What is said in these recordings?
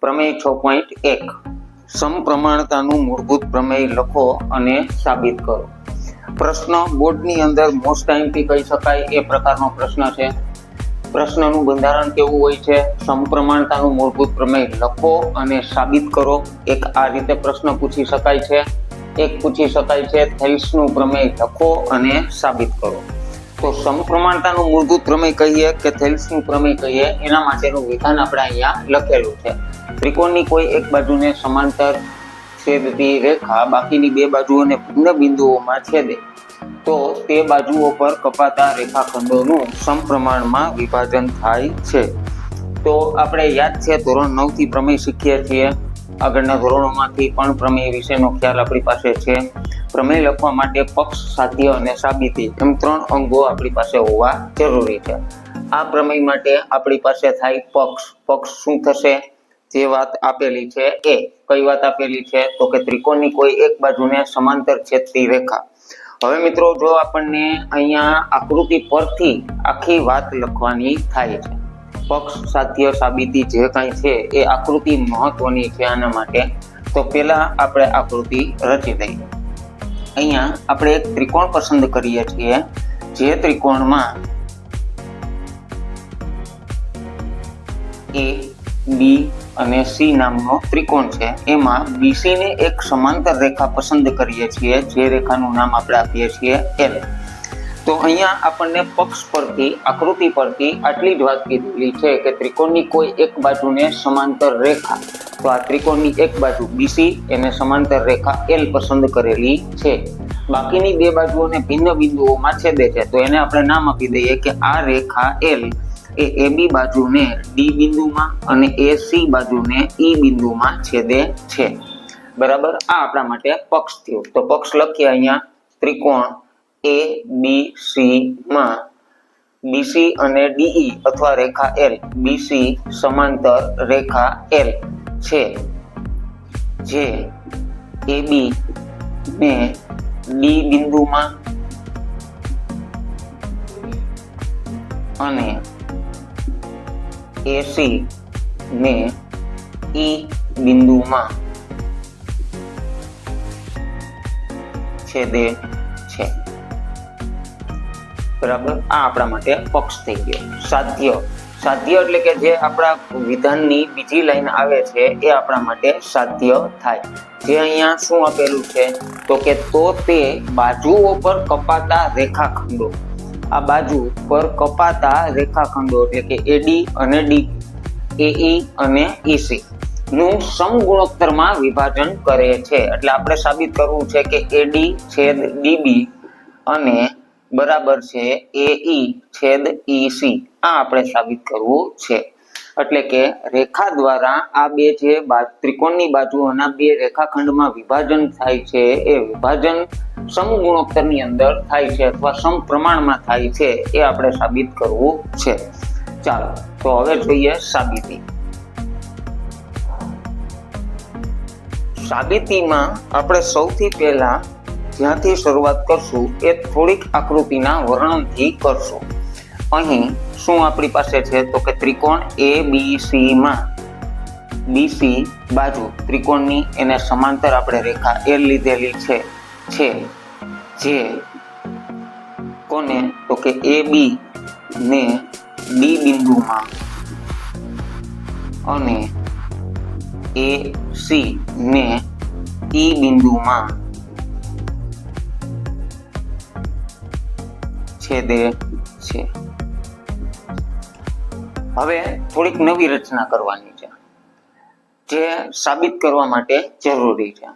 પ્રમેય છ પોઈન્ટ એક. સમપ્રમાણતાનું મૂળભૂત પ્રમેય લખો અને સાબિત કરો. પ્રશ્ન બોર્ડની અંદર મોસ્ટ ટાઈમથી કહી શકાય એ પ્રકારનો પ્રશ્ન છે. પ્રશ્નનું બંધારણ કેવું હોય છે? સમપ્રમાણતાનું મૂળભૂત પ્રમેય લખો અને સાબિત કરો. એક આ રીતે પ્રશ્ન પૂછી શકાય છે. એક પૂછી શકાય છે. થેલ્સનું પ્રમેય લખો અને સાબિત કરો. તો સમપ્રમાણતાનું મૂળભૂત પ્રમેય કહીએ કે થેલ્સનું પ્રમેય કહીએ, એના માટેનું વિધાન આપણે અહીંયા લખેલું છે. ત્રિકોણની કોઈ એક બાજુને સમાંતર છેદતી રેખા, બાકીની બે બાજુઓને પૂર્ણ બિંદુઓમાં છેદે. તો તે બાજુઓ પર કપાતા રેખાખંડોનું સમપ્રમાણમાં વિભાજન થાય છે. તો આપણે યાદ છે ધોરણ નવથી પ્રમેય શીખીએ છીએ. આગળના ધોરણોમાંથી પણ પ્રમેય વિશેનો ખ્યાલ આપણી પાસે છે. પ્રમેય લખવા માટે પક્ષ, સાધ્ય અને સાબિતી એમ ત્રણ અંગો આપણી પાસે હોવા જરૂરી છે. આ પ્રમેય માટે આપણી પાસે થાય પક્ષ. પક્ષ શું થશે? જે વાત આપેલી છે એ. કઈ વાત આપેલી છે? તો કે ત્રિકોણની કોઈ એક બાજુને સમાંતર છેદતી રેખા. હવે મિત્રો, જો આપણને અહીંયા આકૃતિ પરથી આખી વાત લખવાની થાય છે. પક્ષ સાધ્ય સાબિતી જે કાંઈ છે એ આકૃતિ મહત્વની છે આના માટે. તો પહેલા આપણે આકૃતિ રચી દઈએ. અહીંયા આપણે એક ત્રિકોણ પસંદ કરીએ છીએ. જે ત્રિકોણમાં એ બી અને સી નામનો ત્રિકોણ છે. એમાં બીસીને એક સમાંતર રેખા પસંદ કરીએ છીએ. જે રેખાનું નામ આપણે આપીએ છીએ એલ તો અહીંયા આપણને પક્ષ પરથી, આકૃતિ પરથી આટલી જ વાત કીધેલી છે કે ત્રિકોણની કોઈ એક બાજુને સમાંતર રેખા, તો આ ત્રિકોણની એક બાજુ બીસી એને સમાંતર રેખા એલ પસંદ કરેલી છે. બાકીની બે બાજુઓને ભિન્ન બિંદુઓમાં છેદે છે. તો એને આપણે નામ આપી દઈએ કે આ રેખા એલ એ એ બી બાજુને ડી બિંદુમાં અને એ સી બાજુને ઈ બિંદુમાં છેદે છે. બરાબર? આ આપણા માટે પક્ષ થયું. તો પક્ષ લખીએ અહીંયા ત્રિકોણ એ બી સી માં. બીસી અને ડીઈ અથવા રેખા એલ બીસી સમાંતર રેખા એલ છે. જે એ બી ને ડી બિંદુમાં અને એસી ને ઈ બિંદુમાં છેદે બરાબર? આ આપણા માટે પક્ષ થઈ ગયો. સાધ્ય. સાધ્ય એટલે કે જે આપણા વિધાનની બીજી લાઈન આવે છે, એ આપણા માટે સાધ્ય થાય. જે અહીંયા શું આપેલું છે? તો કે તો તે બાજુઓ પર કપાતા રેખાખંડો. આ બાજુ પર કપાતા રેખાખંડો એટલે કે એડી અને ડી એઈ અને ઈસી નું સમગુણોત્તરમાં વિભાજન કરે છે. એટલે આપણે સાબિત કરવું છે કે એડી છેદ ડીબી અને બરાબર છે એ, ઈ, છેદ ઈસી આ આપણે સાબિત કરવું છે. એટલે કે રેખા દ્વારા આ બે જે ત્રિકોણની બાજુઓના બે રેખાખંડમાં વિભાજન થાય છે, એ વિભાજન સમગુણોત્તરની અંદર થાય છે અથવા સમપ્રમાણમાં થાય છે, એ આપણે સાબિત કરવું છે. ચાલો, તો હવે જોઈએ સાબિતી. સાબિતીમાં આપણે સૌથી પહેલા જ્યાંથી શરૂઆત કરશું એ થોડીક આકૃતિના વર્ણનથી કરશું. અહીં શું આપણી પાસે છે? તો કે ત્રિકોણ એ બી સી માં બીસી બાજુ ત્રિકોણની એને સમાંતર આપણે રેખા એ લીધેલી છે છે. જે કોને? તો કે એ બી ને ડી બિંદુમાં અને એ સી ને ઈ બિંદુમાં છેદે છે. હવે થોડીક નવી રચના કરવાની છે, જે સાબિત કરવા માટે જરૂરી છે.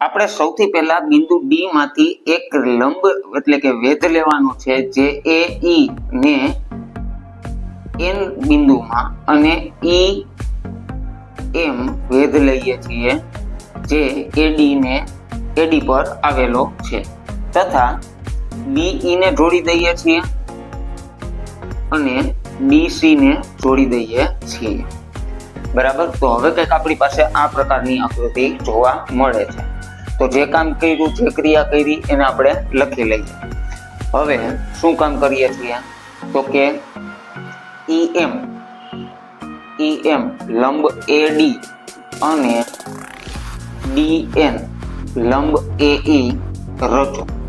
આપણે સૌથી પહેલા બિંદુ ડી માંથી એક લંબ એટલે કે વેધ લેવાનું છે, જે એ ઈ ને એન બિંદુમાં અને ઈ એમ વેધ લઈએ છીએ, જે એડી ને એડી પર આવેલો છે. તથા બીઈ ને જોડી દઈએ છીએ અને બીસી ને જોડી દઈએ છીએ. બરાબર? તો હવે કંઈક આપણી પાસે આ પ્રકારની આકૃતિ જોવા મળે છે. તો જે કામ કર્યું, જે ક્રિયા કરી, એને આપણે લખી લઈએ. હવે શું કામ કરીએ છીએ? તો કે ઈ એમ ઈ એમ લંબ એ ડી અને ડી એન લંબ એ ઈ રચો.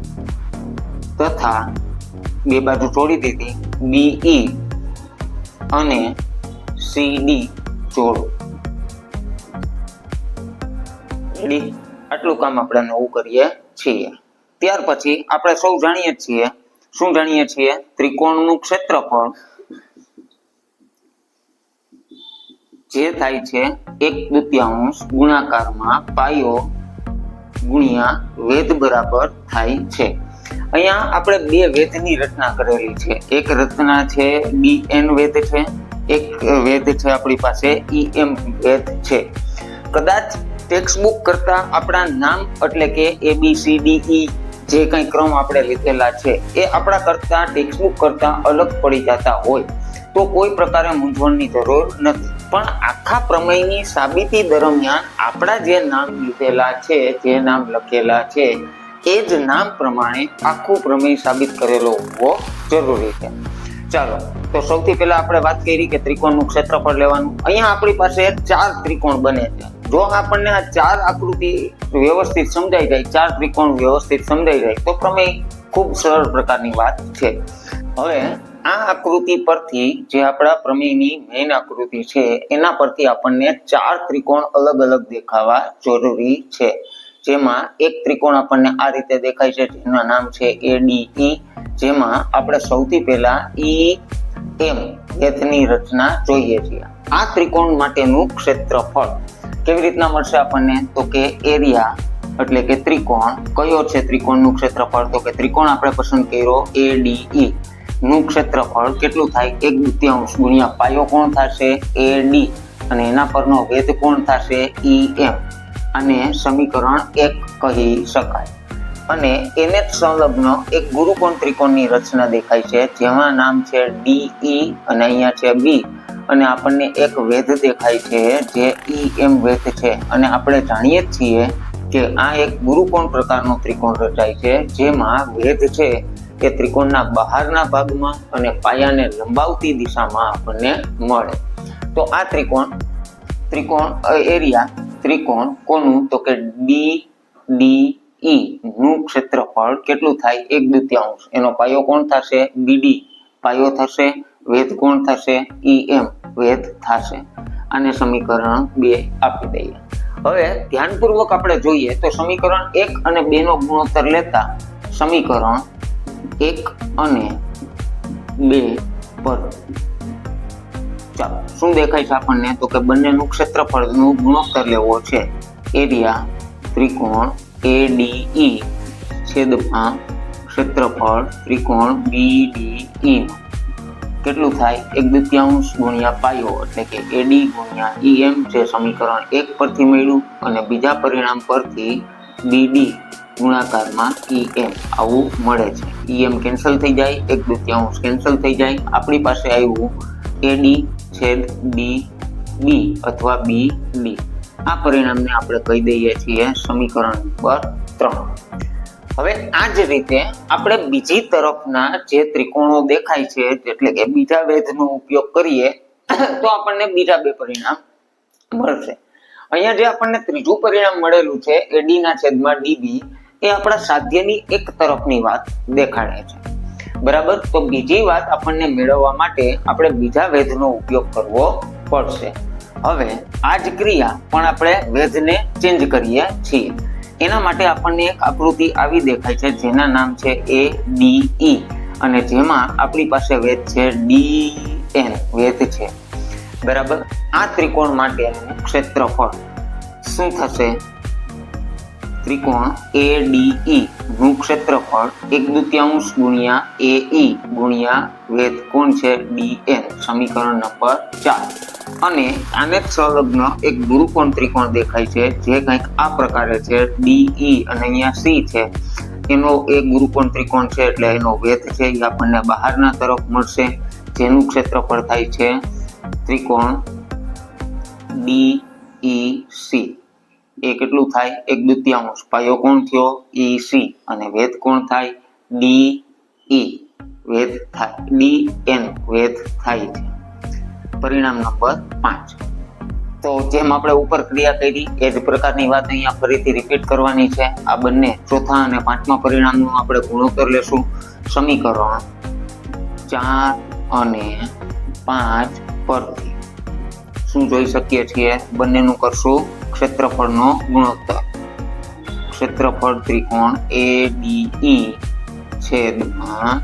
તથા બે બાજુ જોડી દીધી. બીઈ અને સીડી જોડો. આટલું કામ આપણે નવું કરીએ છીએ. ત્યાર પછી આપણે સૌ જાણીએ છીએ, શું જાણીએ છીએ? ત્રિકોણનું ક્ષેત્રફળ જે થાય છે એક દુત્યાંશ ગુણાકારમાં પાયો ગુણ્યા વેદ બરાબર થાય છે. અહીંયા આપણે બે વેદની રચના કરેલી છે. એક રચના છે બી એન વેદ છે, એક વેદ છે આપણી પાસે ઈ એમ વેદ છે. કદાચ ટેક્સ્ટબુક કરતા આપણા નામ એટલે કે એ બી સી ડી ઈ જે કંઈ ક્રમ આપણે લીધેલા છે, એ આપણા કરતા ટેક્સ્ટબુક કરતા અલગ પડી જતા હોય તો કોઈ પ્રકારે મૂંઝવણની જરૂર નથી. પણ આખા પ્રમેયની સાબિતી દરમિયાન આપણા જે નામ લીધેલા છે, જે નામ લખેલા છે એ જ નામ પ્રમાણે આખું પ્રમેય સાબિત કરેલો હોવો જરૂરી છે. ચાલો, તો સૌથી પહેલા આપણે વાત કરી કે ત્રિકોણનું ક્ષેત્રફળ લેવાનું. અહીંયા આપણી પાસે ચાર ત્રિકોણ બને છે. જો આપણને આ ચાર આકૃતિ વ્યવસ્થિત સમજાઈ જાય, ચાર ત્રિકોણ વ્યવસ્થિત સમજાઈ જાય, તો પ્રમેય ખૂબ સરળ પ્રકારની વાત છે. હવે, આ આકૃતિ પરથી જે આપણા પ્રમેયની મેઇન આકૃતિ છે, એના પરથી આપણને ચાર ત્રિકોણ અલગ અલગ દેખાવા જરૂરી છે. જેમાં એક ત્રિકોણ આપણને આ રીતે દેખાય છે, જેનું નામ છે એડીઈ જેમાં આપણે સૌથી પહેલા ઈ એમ એથની રચના જોઈએ છીએ. આ ત્રિકોણ માટેનું ક્ષેત્રફળ કેવી રીતના મળશે આપણને? તો કે એરિયા એટલે કે ત્રિકોણ. કયો છે ત્રિકોણનું ક્ષેત્રફળ? તો કે ત્રિકોણ આપણે પસંદ કર્યો એડીઈ નું ક્ષેત્રફળ કેટલું થાય? એક દ્વિતીયાંશ ગુણ્યા પાયો કોણ થશે? એ ડી અને એના પરનો વેદ કોણ થશે? ઈ એમ અને સમીકરણ એક કહી શકાય. અને એને જ સંલગ્ન એક ગુરુકોણ ત્રિકોણની રચના દેખાય છે, જેમાં નામ છે ડીઈ અને અહીંયા છે બી અને આપણને એક વેધ દેખાય છે જે ઈ એમ વેધ છે. અને આપણે જાણીએ જ છીએ કે આ એક ગુરુકોણ પ્રકારનો ત્રિકોણ રચાય છે, જેમાં વેધ છે એ ત્રિકોણના બહારના ભાગમાં અને પાયાને લંબાવતી દિશામાં આપણને મળે. તો આ ત્રિકોણ ત્રિકોણ એરિયા ત્રિકોણ કોનું? તો કે ડી ડી ઈ નું ક્ષેત્રફળ કેટલું થાય? એક દ્વિતીયાંશ એનો પાયો કોણ થશે? બીડી પાયો થશે? વેધ કોણ થશે? ઈ એમ વેધ થશે. આને સમીકરણ બે આપી દઈએ. હવે ધ્યાનપૂર્વક આપણે જોઈએ તો સમીકરણ એક અને બે નો ગુણોત્તર લેતા સમીકરણ એક અને બે પર ચાલો શું દેખાય છે આપણને? તો કે બંનેનું ક્ષેત્રફળનું ગુણોત્તર લેવો છે. એરિયા, ત્રિકોણ એ ડી ઈ છેદમાં ક્ષેત્રફળ ત્રિકોણ બી ડી ઈ કેટલું થાય? એક દ્વિતીયાંશ ગુણ્યા પાયો, એટલે કે એડી ગુણ્યા ઈ એમ જે સમીકરણ એક પરથી મળ્યું અને બીજા પરિણામ પરથી બીડી ગુણાકારમાં ઈ એમ આવું મળે છે. ઈ એમ કેન્સલ થઈ જાય, એક દ્વિતીયાંશ કેન્સલ થઈ જાય. આપણી પાસે આવ્યું એડી છેદ બી બી અથવા બી ડી આ પરિણામને આપણે કહી દઈએ છીએ સમીકરણ નંબર ત્રણ. હવે આ જ રીતે આપણે બીજી તરફના જે ત્રિકોણો દેખાય છે, એટલે કે બીજા વેધનો ઉપયોગ કરીએ, તો આપણને બીજા બે પરિણામ મળશે. અહીંયા જે આપણને ત્રીજું પરિણામ મળેલું છે એડી ના છેદમાં ડીબી એ આપણા સાધ્યની એક તરફની વાત દેખાડે છે. બરાબર? તો બીજી વાત આપણને મેળવવા માટે આપણે બીજા વેધનો ઉપયોગ કરવો પડશે. હવે આ જ ક્રિયા પણ આપણે વેધને ચેન્જ કરીએ છીએ. એના માટે આપણને એક આકૃતિ આવી દેખાય છે, જેના નામ છે એ ડી ઈ અને જેમાં આપણી પાસે વેધ છે ડી એન વેધ છે. બરાબર? આ ત્રિકોણ માટેનું ક્ષેત્રફળ શું થશે? ત્રિકોણ એ ડી ઈ નું ક્ષેત્રફળ એક દુત્યાંશ ગુણ્યા એ ઈ ગુણ્યા વેદ. કોણ છે? ડી એન સમીકરણ નંબર ચાર. અને આને સંલગ્ન એક ગુરુકોણ ત્રિકોણ દેખાય છે, જે કંઈક આ પ્રકારે છે ડી ઈ અને અહીંયા સી છે. એનો એક ગુરુકોણ ત્રિકોણ છે એટલે એનો વેધ છે, એ આપણને બહારના તરફ મળશે. જેનું ક્ષેત્રફળ થાય છે ત્રિકોણ ડી ઈ સી એ કેટલું થાય? એક દ્વિતીયાંશ. પાયો કોણ થયો? ઈ સી અને વેધ કોણ થાય? ડી ઈ વેધ થાય. ડી એન વેધ થાય છે. પરિણામ નંબર પાંચ. તો જેમ આપણે ઉપર ક્રિયા કરી, એ જ પ્રકારની વાત અહીંયા ફરીથી રિપીટ કરવાની છે. આ બંને ચોથા અને પાંચમા પરિણામનું આપણે ગુણોત્તર લેશું. સમીકરણ ચાર અને પાંચ પરથી. શું જોઈ શકીએ છીએ? બંનેનું કરશું. ક્ષેત્રફળનો ગુણોત્તર. ક્ષેત્રફળ ત્રિકોણ એ ડી ઈ છેદમાં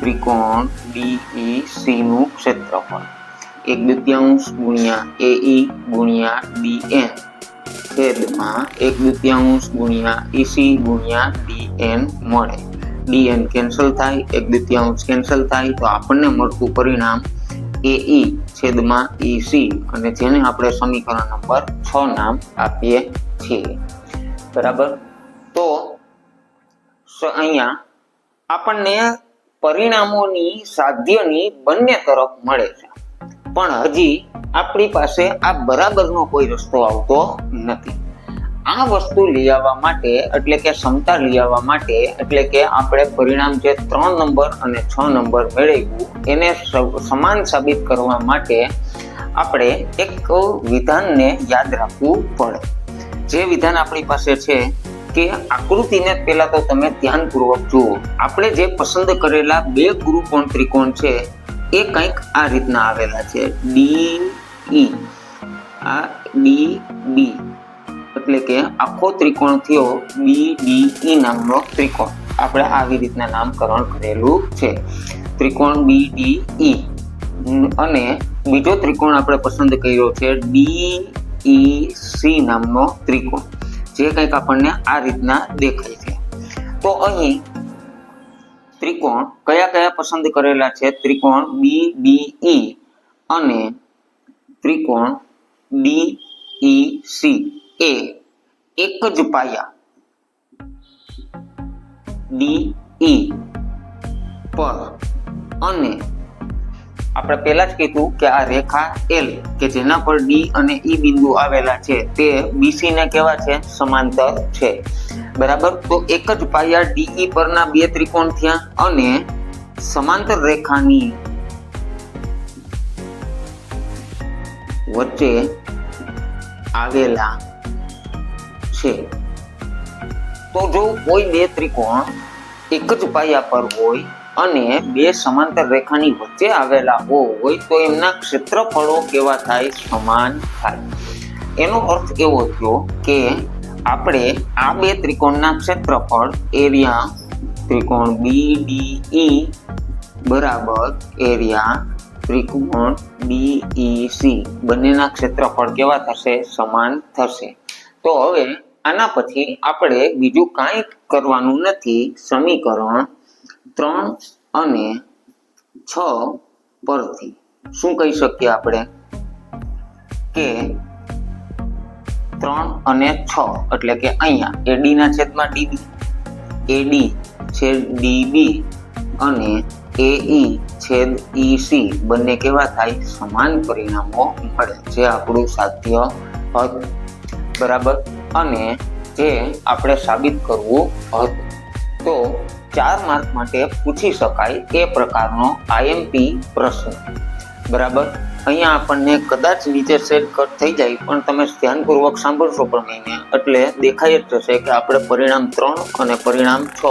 ત્રિકોણ ડીઈ સી નું ક્ષેત્રફળ. એક દ્વિતીયાંશ ગુણ્યા એઈ ગુણ્યા ડીએન છેદમાં એક દ્વિતીયાંશ ગુણ્યા ઈસી ગુણ્યા ડીએન મળે. ડીએન કેન્સલ થાય. એક દ્વિતીયાંશ કેન્સલ થાય તો આપણને મળતું પરિણામ એઈ છેદમાં ઈસી. અને જેને આપણે સમીકરણ નંબર છ નામ આપીએ છીએ. બરાબર? તો અહીંયા આપણને પરિણામોની સાધ્યની બંને તરફ મળે છે. પણ હજી આપણી પાસે આ બરાબરનો કોઈ રસ્તો આવતો નથી. આ વસ્તુ લઈ આવવા માટે, એટલે કે ક્ષમતા લઈ આવવા માટે, એટલે કે આપણે પરિણામ જે ત્રણ નંબર અને છ નંબર મેળવ્યું, એને સમાન સાબિત કરવા માટે આપણે એક વિધાનને યાદ રાખવું પડે. જે વિધાન આપણી પાસે છે કે આકૃતિને પહેલા તો તમે ધ્યાનપૂર્વક જુઓ. આપણે જે પસંદ કરેલા બે ગુરુકોણ ત્રિકોણ છે, એ કંઈક આ રીતના આવેલા છે. D, E. આ ડી, બી. એટલે કે આખો ત્રિકોણ થયો બી ડી ઈ નામનો ત્રિકોણ. આપણે આવી રીતના નામકરણ કરેલું છે. ત્રિકોણ બી ડી ઈ અને બીજો ત્રિકોણ આપણે પસંદ કર્યો છે ડી ઈ સી નામનો ત્રિકોણ. જે કંઈક આપણને આ રીતના દેખાય છે. તો અહીં ત્રિકોણ કયા કયા પસંદ કરેલા છે? ત્રિકોણ બી ડી ઈ અને ત્રિકોણ ડી ઈ સી એ એક જ પાયા ડી ઈ પર અને આપણે પહેલા જ કીધું કે આ રેખા એલ કે જેના પર ડી અને ઈ બિંદુ આવેલા છે તે બીસી ને કેવા છે? સમાંતર છે. બરાબર? તો એક જ પાયા ડીઈ પરના બે ત્રિકોણ થયા અને સમાંતર રેખાની વચ્ચે આવેલા છે. તો જો કોઈ બે ત્રિકોણ એક જ પાયા પર હોય અને બે સમાંતર રેખાની વચ્ચે આવેલા હોય, તો એમના ક્ષેત્રફળો કેવા થાય? સમાન થાય. એનો અર્થ એવો થયો કે આપણે આ બે ત્રિકોણના ક્ષેત્રફળ એરિયા ત્રિકોણ બી ડી ઈ બરાબર એરિયા ત્રિકોણ બી ઈ સી બંનેના ક્ષેત્રફળ કેવા થશે? સમાન થશે. તો હવે આના પછી આપણે બીજું કાંઈ કરવાનું નથી. સમીકરણ ત્રણ અને છ પરથી. શું કહી શકીએ આપણે? કે ત્રણ અને છ, એટલે કે અહીંયા. એડી ના છેદમાં ડીબી એડી છેદ ડીબી અને એઈ છેદ ઈસી બંને કેવા થાય? સમાન પરિણામો મળે. જે આપણું સાધ્ય હતું બરાબર? અને જે આપણે સાબિત કરવું હતું. તો ચાર માર્ક માટે પૂછી શકાય એ પ્રકારનો આઈએમપી પ્રશ્ન. બરાબર? અહીંયા આપણને કદાચ નીચે સેટ કટ થઈ જાય, પણ તમે ધ્યાનપૂર્વક સાંભળશો પણ નહીં એટલે દેખાય જ જશે કે આપણે પરિણામ ત્રણ અને પરિણામ છ.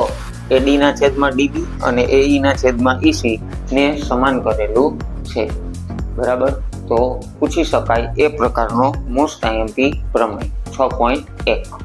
એ ડીના છેદમાં ડીબી અને એ ઈના છેદમાં ઈસી ને સમાન કરેલું છે. બરાબર? તો પૂછી શકાય એ પ્રકારનો મોસ્ટ આઈએમપી પ્રમેય. છ પોઈન્ટ એક